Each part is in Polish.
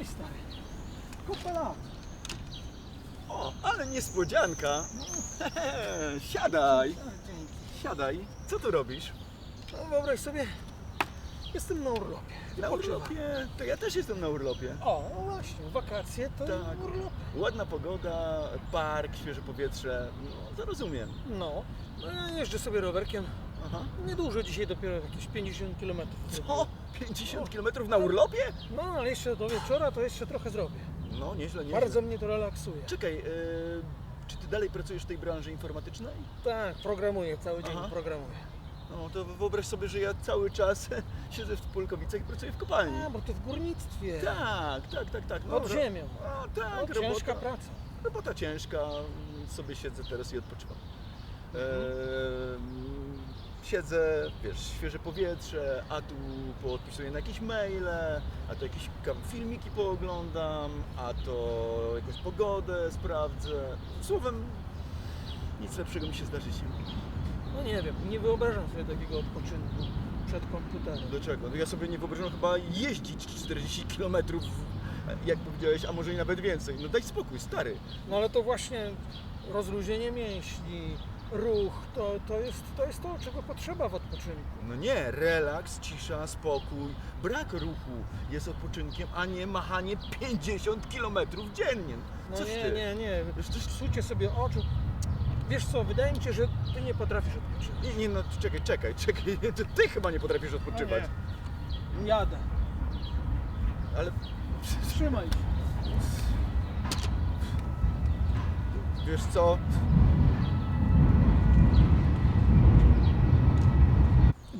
Cześć stary. Kupę lat. O, ale niespodzianka. Siadaj, dzięki. siadaj. Co tu robisz? No wyobraź sobie, jestem na urlopie. Na urlopie. To ja też jestem na urlopie. O, no właśnie, wakacje to Tak. urlop. Ładna pogoda, park, świeże powietrze. No, to rozumiem. No, no ja jeżdżę sobie rowerkiem. Aha. Niedużo dzisiaj dopiero jakieś 50 km. Co? 50 km na urlopie? No, ale jeszcze do wieczora to jeszcze trochę zrobię. No, nieźle, nieźle. Bardzo mnie to relaksuje. Czekaj, yy, czy ty dalej pracujesz w tej branży informatycznej? Tak, programuję, cały dzień Aha. programuję. No, to wyobraź sobie, że ja cały czas siedzę w Polkowicach i pracuję w kopalni. A, bo ty w górnictwie. Tak, tak, tak, tak. Pod ziemią. O, No, tak, ciężka robota. praca. Robota ciężka, sobie siedzę teraz i odpoczywam. Ehm, siedzę, wiesz, świeże powietrze, a tu poodpisuję na jakieś maile, a to jakieś filmiki pooglądam, a to jakąś pogodę sprawdzę. Słowem, nic lepszego mi się zdarzyć nie może. No nie wiem, nie wyobrażam sobie takiego odpoczynku przed komputerem. Dlaczego? No ja sobie nie wyobrażam chyba jeździć 40 km, jak powiedziałeś, a może i nawet więcej. No daj spokój, stary. No ale to właśnie rozluźnienie mięśni, ruch, to, to, jest, to jest to, czego potrzeba w odpoczynku. No nie, relaks, cisza, spokój, brak ruchu jest odpoczynkiem, a nie machanie 50 km dziennie. No Coś nie, ty. nie, nie, coś- psucie sobie oczu. Wiesz co, wydaje mi się, że ty nie potrafisz odpoczywać. Nie, nie, no czekaj, czekaj, czekaj, to ty chyba nie potrafisz odpoczywać. No nie. Jadę. Ale Trzymaj się. wiesz co,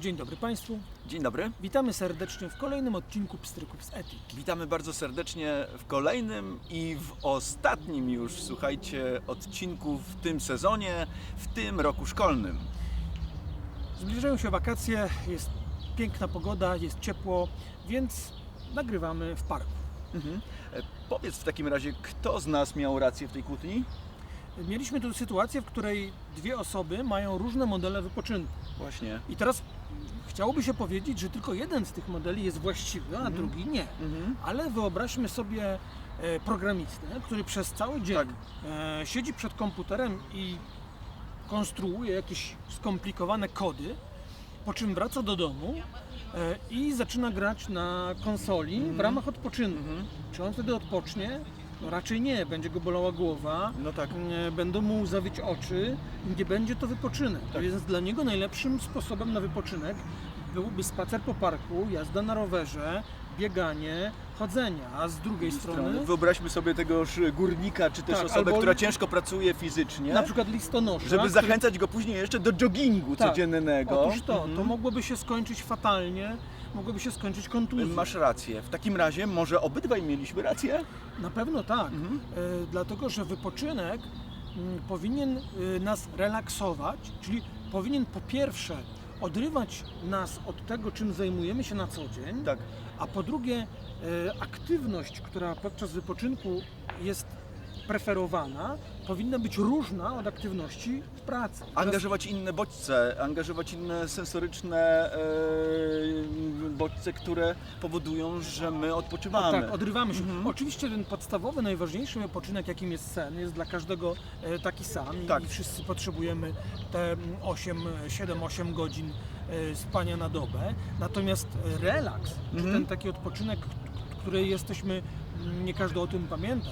Dzień dobry Państwu. dzień dobry. Witamy serdecznie w kolejnym odcinku Pstryków z Etyki. Witamy bardzo serdecznie w kolejnym i w ostatnim już, słuchajcie, odcinku w tym sezonie, w tym roku szkolnym. Zbliżają się wakacje, jest piękna pogoda, jest ciepło, więc nagrywamy w parku. Mhm. E, Powiedz w takim razie, kto z nas miał rację w tej kłótni? Mieliśmy tu sytuację, w której dwie osoby mają różne modele wypoczynku. Właśnie. I teraz chciałoby się powiedzieć, że tylko jeden z tych modeli jest właściwy, a Mhm. drugi nie. Mhm. Ale wyobraźmy sobie e, programistę, który przez cały dzień Tak. e, siedzi przed komputerem i konstruuje jakieś skomplikowane kody, po czym wraca do domu e, i zaczyna grać na konsoli w ramach odpoczynku. Mhm. Czy on wtedy odpocznie? No raczej nie, będzie go bolała głowa, No tak. e, będą mu łzawić oczy, nie będzie to wypoczynek. Tak. Więc dla niego najlepszym sposobem na wypoczynek byłby spacer po parku, jazda na rowerze, bieganie, chodzenie, a z drugiej strony Wyobraźmy sobie tegoż górnika, czy też Tak, osobę, albo- która ciężko pracuje fizycznie, na przykład listonosza, żeby który- zachęcać go później jeszcze do joggingu Tak. codziennego. Otóż to, Mhm. to mogłoby się skończyć fatalnie, mogłoby się skończyć kontuzją. Masz rację. W takim razie może obydwaj mieliśmy rację? Na pewno tak, Mhm. e, dlatego że wypoczynek mm, powinien e, nas relaksować, czyli powinien po pierwsze odrywać nas od tego, czym zajmujemy się na co dzień, Tak. a po drugie e, aktywność, która podczas wypoczynku jest preferowana, powinna być różna od aktywności w pracy. Angażować inne bodźce, angażować inne sensoryczne e, bodźce, które powodują, że my odpoczywamy. Tak, odrywamy się. Mhm. Oczywiście ten podstawowy, najważniejszy wypoczynek, jakim jest sen, jest dla każdego e, taki sam i, Tak. i wszyscy potrzebujemy te 8, 7-8 godzin e, spania na dobę. Natomiast e, relaks, czy Mhm. ten taki odpoczynek, który jesteśmy, nie każdy o tym pamięta,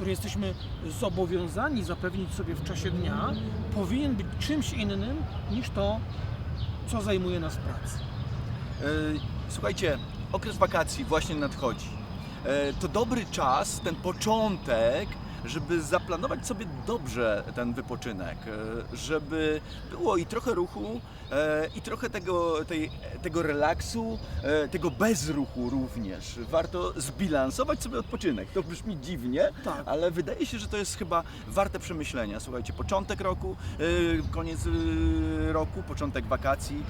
który jesteśmy zobowiązani zapewnić sobie w czasie dnia, powinien być czymś innym niż to, co zajmuje nas pracy. E, Słuchajcie, okres wakacji właśnie nadchodzi. E, To dobry czas, ten początek, żeby zaplanować sobie dobrze ten wypoczynek, e, żeby było i trochę ruchu, e, i trochę tego, tej, tego relaksu, e, tego bezruchu również. Warto zbilansować sobie odpoczynek. To brzmi dziwnie, Tak. ale wydaje się, że to jest chyba warte przemyślenia. Słuchajcie, początek roku, koniec roku, początek wakacji.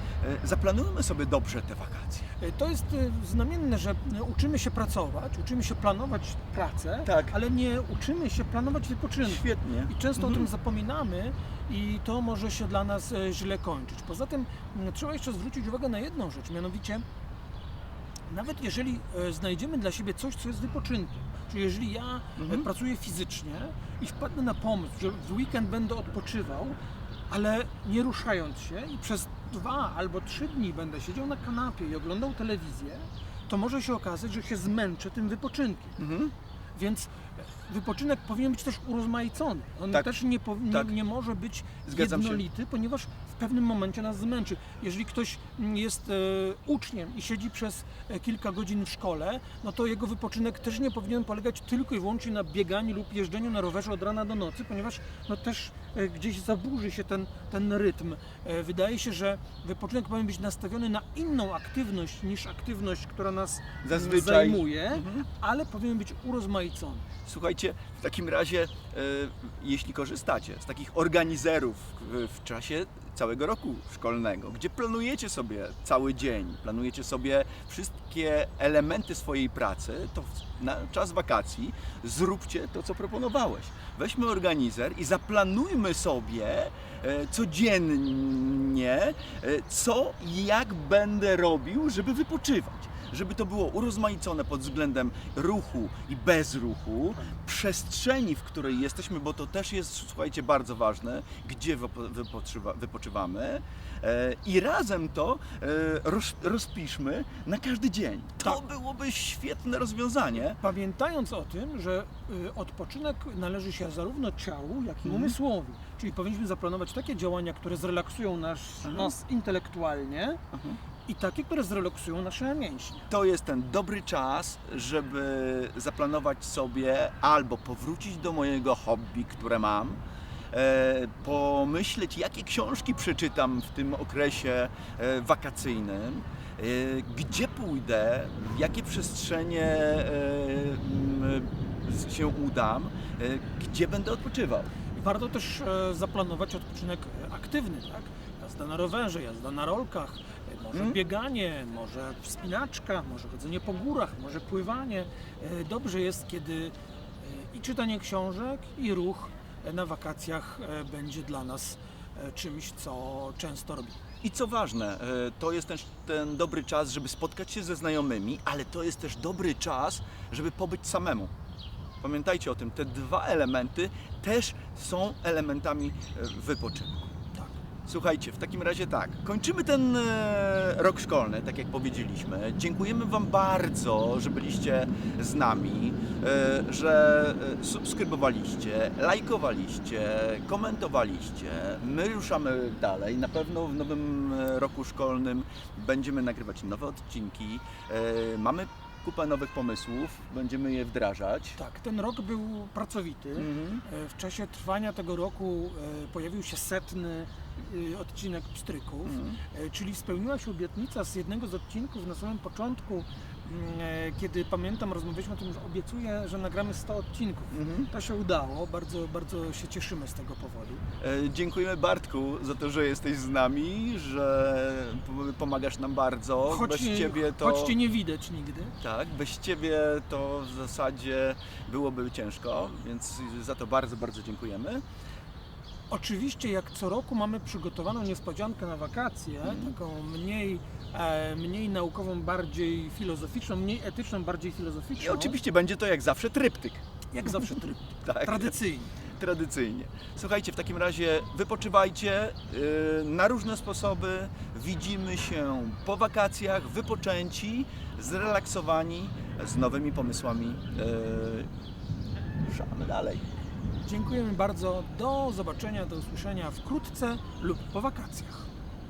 Zaplanujmy sobie dobrze te wakacje. To jest znamienne, że uczymy się pracować, uczymy się planować pracę, Tak. ale nie uczymy się planować wypoczynku. Świetnie. I często o Mhm. tym zapominamy i to może się dla nas e, źle kończyć. Poza tym trzeba jeszcze zwrócić uwagę na jedną rzecz, mianowicie nawet jeżeli e, znajdziemy dla siebie coś, co jest wypoczynkiem, czyli jeżeli ja e, Mhm. pracuję fizycznie i wpadnę na pomysł, że w weekend będę odpoczywał, ale nie ruszając się i przez dwa albo trzy dni będę siedział na kanapie i oglądał telewizję, to może się okazać, że się zmęczę tym wypoczynkiem. Mhm. Więc wypoczynek powinien być też urozmaicony. On Tak. też nie, powi- nie, Tak. nie może być Zgadzam się. jednolity, ponieważ w pewnym momencie nas zmęczy. Jeżeli ktoś jest e, uczniem i siedzi przez e, kilka godzin w szkole, no to jego wypoczynek też nie powinien polegać tylko i wyłącznie na bieganiu lub jeżdżeniu na rowerze od rana do nocy, ponieważ no też e, gdzieś zaburzy się ten, ten rytm. E, wydaje się, że wypoczynek powinien być nastawiony na inną aktywność niż aktywność, która nas mm, Zazwyczaj. zajmuje, Mhm. ale powinien być urozmaicony. Słuchajcie, w takim razie, e, jeśli korzystacie z takich organizerów w, w czasie całego roku szkolnego, gdzie planujecie sobie cały dzień, planujecie sobie wszystkie elementy swojej pracy, to na czas wakacji zróbcie to, co proponowałeś. Weźmy organizer i zaplanujmy sobie e, codziennie, e, co i jak będę robił, żeby wypoczywać żeby to było urozmaicone pod względem ruchu i bezruchu, przestrzeni, w której jesteśmy, bo to też jest, słuchajcie, bardzo ważne, gdzie wypo- wypoczywa, wypoczywamy e, i razem to e, roz, rozpiszmy na każdy dzień. To Tak. byłoby świetne rozwiązanie. Pamiętając o tym, że y, odpoczynek należy się zarówno ciału, jak i Mhm. umysłowi. Czyli powinniśmy zaplanować takie działania, które zrelaksują nas, Mhm. nas intelektualnie Mhm. i takie, które zrelaksują nasze mięśnie. To jest ten dobry czas, żeby zaplanować sobie albo powrócić do mojego hobby, które mam, e, pomyśleć, jakie książki przeczytam w tym okresie e, wakacyjnym, e, gdzie pójdę, w jakie przestrzenie e, się udam, e, gdzie będę odpoczywał. I warto też e, zaplanować odpoczynek e, aktywny, tak? Jazda na rowerze, jazda na rolkach, e, może Mhm. bieganie, może wspinaczka, może chodzenie po górach, może pływanie. E, Dobrze jest, kiedy e, i czytanie książek, i ruch e, na wakacjach e, będzie dla nas e, czymś, co często robimy. I co ważne, e, to jest też ten dobry czas, żeby spotkać się ze znajomymi, ale to jest też dobry czas, żeby pobyć samemu. Pamiętajcie o tym, te dwa elementy też są elementami wypoczynku. Słuchajcie, w takim razie tak, kończymy ten e, rok szkolny, tak jak powiedzieliśmy. Dziękujemy Wam bardzo, że byliście z nami, e, że e, subskrybowaliście, lajkowaliście, komentowaliście. My ruszamy dalej. Na pewno w nowym roku szkolnym będziemy nagrywać nowe odcinki. Mamy kupę nowych pomysłów, będziemy je wdrażać. Tak, ten rok był pracowity. Mhm. W czasie trwania tego roku pojawił się setny odcinek Pstryków, e, czyli spełniła się obietnica z jednego z odcinków na samym początku, mm, e, kiedy pamiętam, rozmawialiśmy o tym, że obiecuję, że nagramy 100 odcinków. Mhm. To się udało, bardzo, bardzo się cieszymy z tego powodu. E, Dziękujemy Bartku za to, że jesteś z nami, że pomagasz nam bardzo. bez nie- ciebie to. choć cię nie widać nigdy. Tak, bez ciebie to w zasadzie byłoby ciężko, więc za to bardzo, bardzo dziękujemy. Oczywiście, jak co roku mamy przygotowaną niespodziankę na wakacje, Mhm. taką mniej, e, mniej naukową, bardziej filozoficzną, mniej etyczną, bardziej filozoficzną. I oczywiście będzie to jak zawsze tryptyk. Jak zawsze tryb. Tak, Tradycyjnie. tradycyjnie. Słuchajcie, w takim razie wypoczywajcie yy, na różne sposoby. Widzimy się po wakacjach, wypoczęci, zrelaksowani, z nowymi pomysłami. Yy, ruszamy dalej. Dziękujemy bardzo. Do zobaczenia, do usłyszenia wkrótce lub po wakacjach.